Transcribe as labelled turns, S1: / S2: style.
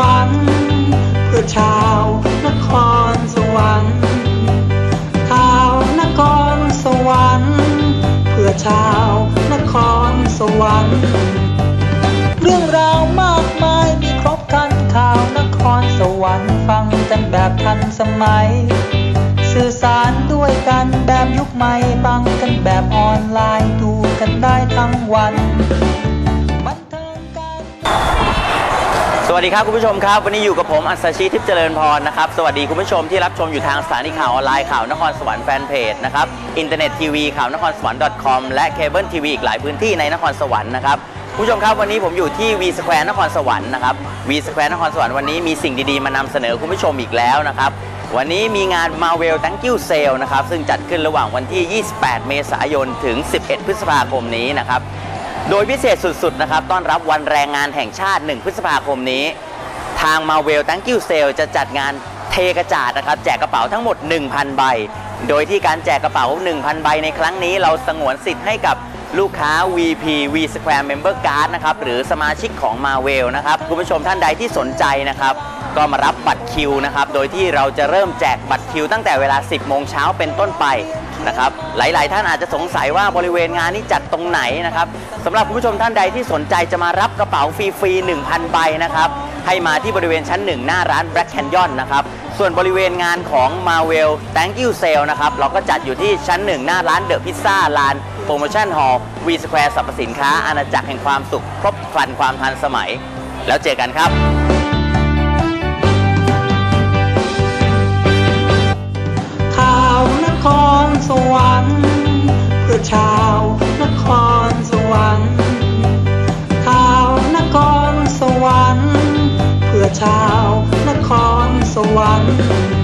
S1: วรรค์เพื่อชาวนครสวรรค์ข่าวนครสวรรค์เพื่อชาวนครสวรรค์ เรื่องราวมากมายมีครบคันข่าวนครสวรรค์ฟังกันแบบทันสมัย สื่อสารด้วยกันแบบยุคใหม่ฟังกันแบบออนไลน์ดูกันได้ทั้งวัน
S2: สวัสดีครับคุณผู้ชมครับ วันนี้อยู่กับผมอัศชีทิพย์เจริญพรนะครับสวัสดีคุณผู้ชมที่รับชมอยู่ทางสถานีข่าวออนไลน์ข่าวนครสวรรค์แฟนเพจนะครับอินเทอร์เน็ตทีวีข่าวนครสวรรค์ .com และเคเบิลทีวีอีกหลายพื้นที่ในนครสวรรค์นะครับคุณผู้ชมครับวันนี้ผมอยู่ที่ V Square นครสวรรค์นะครับ V Square นครสวรรค์วันนี้มีสิ่งดีๆ มานำเสนอคุณผู้ชมอีกแล้วนะครับวันนี้มีงาน Marvel Thank You Sale นะครับซึ่งจัดขึ้นระหว่างวันที่ 28 เมษายนถึง 11 พฤษภาคมนี้นะครับ โดยพิเศษสุดๆนะครับต้อนรับวันแรงงานแห่งชาติ 1 พฤษภาคมนี้ ทาง Marvel Thank You Sale จะจัดงานเทกระจาดนะครับ แจกกระเป๋าทั้งหมด 1,000 ใบ โดยที่การแจกกระเป๋า 1,000 ใบในครั้งนี้ เราสงวนสิทธิ์ให้กับลูกค้า VP V Square Member Card นะครับ หรือสมาชิกของ Marvel นะครับ คุณผู้ชมท่านใดที่สนใจนะครับ ก็มารับบัตรคิวนะครับ โดยที่เราจะเริ่มแจกบัตรคิว ตั้งแต่เวลา 10 โมงเช้าเป็นต้นไปนะครับ หลาย ๆ ท่านอาจจะสงสัยว่าบริเวณงานนี้จัดตรงไหนนะครับสำหรับคุณผู้ชมท่านใดที่สนใจจะมารับกระเป๋าฟรีๆ1,000 ใบนะครับ ให้มาที่บริเวณชั้น 1 หน้าร้าน Black Canyon นะครับ ส่วนบริเวณงานของ Marvel Thank You Sale นะครับ เราก็จัดอยู่ที่ชั้น 1 หน้าร้านเดอะพิซซ่าลานโปรโมชั่นฮอลล์วีสแควร์สรรพสินค้าอาณาจักรแห่งความสุขครบครันความทันสมัย แล้วเจอกันครับ
S1: ร